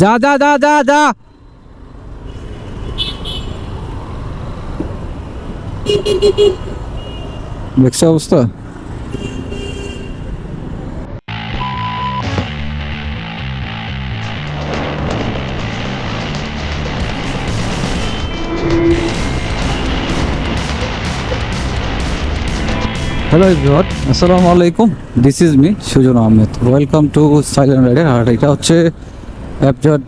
যা যা যা যা যা। দেখছ অবস্থা? হ্যালো এভরিওয়ান আসসালামু আলাইকুম this is me Sujon Ahmed welcome to silent rider আর এটা হচ্ছে অ্যাপজট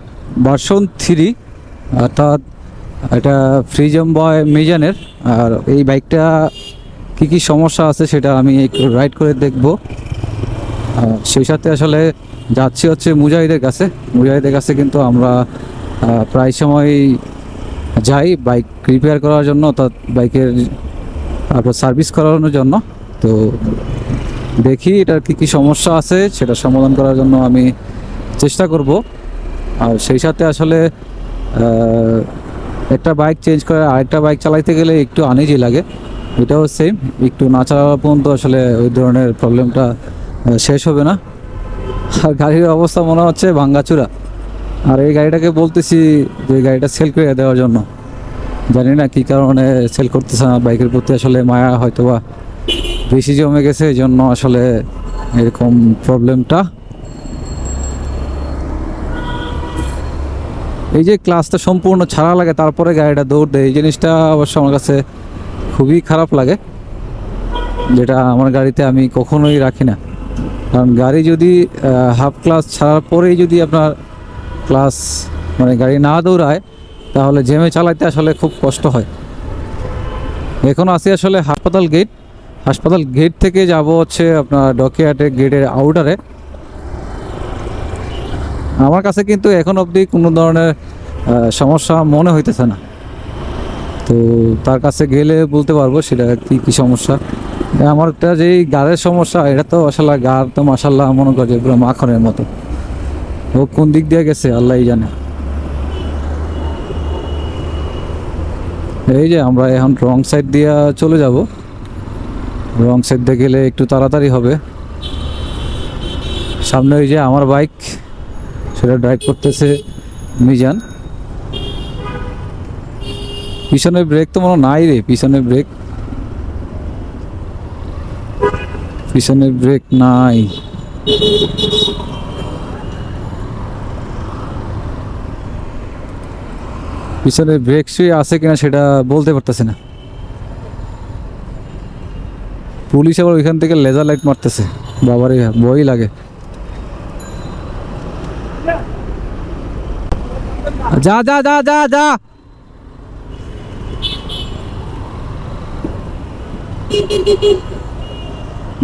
ভার্সন থ্রি, অর্থাৎ এটা ফ্রিজম বয় মিজানের। আর এই বাইকটা কী কী সমস্যা আছে সেটা আমি রাইড করে দেখব। সেই সাথে আসলে যাচ্ছি হচ্ছে মুজাহিদের কাছে। মুজাহিদের কাছে কিন্তু আমরা প্রায় সময় যাই বাইক রিপেয়ার করার জন্য, অর্থাৎ বাইকের, তারপর সার্ভিস করানোর জন্য। তো দেখি এটার কী কী সমস্যা আছে, সেটা সমাধান করার জন্য আমি চেষ্টা করব। আর সেই সাথে আসলে একটা বাইক চেঞ্জ করে আরেকটা বাইক চালাইতে গেলে একটু আনিজি লাগে। এটাও সেম একটু না চালানো পর্যন্ত আসলে ওই ধরনের প্রবলেমটা শেষ হবে না। আর গাড়ির অবস্থা মনে হচ্ছে ভাঙ্গাচুরা। আর এই গাড়িটাকে বলতেছি যে গাড়িটা সেল করে দেওয়ার জন্য। জানি না কী কারণে সেল করতেছে না বাইকের প্রতি আসলে মায়া হয়তো বা বেশি জমে গেছে এই জন্য আসলে এরকম প্রবলেমটা এই যে ক্লাসটা সম্পূর্ণ ছাড়া লাগে, তারপরে গাড়িটা দৌড় দেয়, এই জিনিসটা অবশ্য আমার কাছে খুবই খারাপ লাগে, যেটা আমার গাড়িতে আমি কখনোই রাখি না। কারণ গাড়ি যদি হাফ ক্লাস ছাড়ার পরেই যদি আপনার ক্লাস মানে গাড়ি না দৌড়ায়, তাহলে জেমে চালাইতে আসলে খুব কষ্ট হয়। এখন আছি আসলে হাসপাতাল গেট হাসপাতাল গেট থেকে যাব হচ্ছে আপনার ডকিয়াটে গেটের আউটারে আমার কাছে কিন্তু এখন অবধি কোনো ধরনের সমস্যা মনে হইতেছে না। তো তার কাছে গেলে বলতে পারব সেটা কি কি সমস্যা। আমারটা যেই গাড়ের সমস্যা, এটা তো আসলে গাড় তো মাসাল্লাহ মনে করে পুরো মাখনের মতো। ও কোন দিক দিয়ে গেছে আল্লাহই জানে। এই যে আমরা এখন রং সাইড দিয়ে চলে যাব। রং সাইড দিয়ে গেলে একটু তাড়াতাড়ি হবে। সামনে ওই যে আমার বাইক। সেটা ড্রাইভ করতেছে মিজান। পিছনের ব্রেক তো মনে নাই রে, পিছনের ব্রেক পিছনের ব্রেক নাই। পিছনে ব্রেক শুয়ে আছে কিনা সেটা বলতে পারতেছে না। পুলিশ আবার ওইখান থেকে লেজার লাইট মারতেছে। বাবারে, ভয়ই লাগে। যা যা যা যা যা।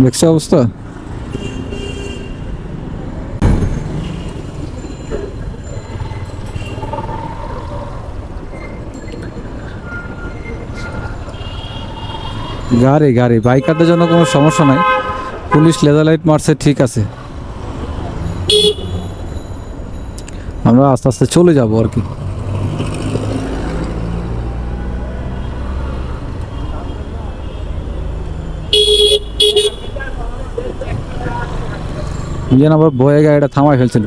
দেখছ অবস্থা? গাড়ি গাড়ি। বাইকারদের জন্য কোনো সমস্যা নাই। পুলিশ লেজার লাইট মারছে, ঠিক আছে। আমরা আস্তে আস্তে চলে যাব আর কি। যেন আবার বয়ে গাড়িটা থামায় ফেলছিল।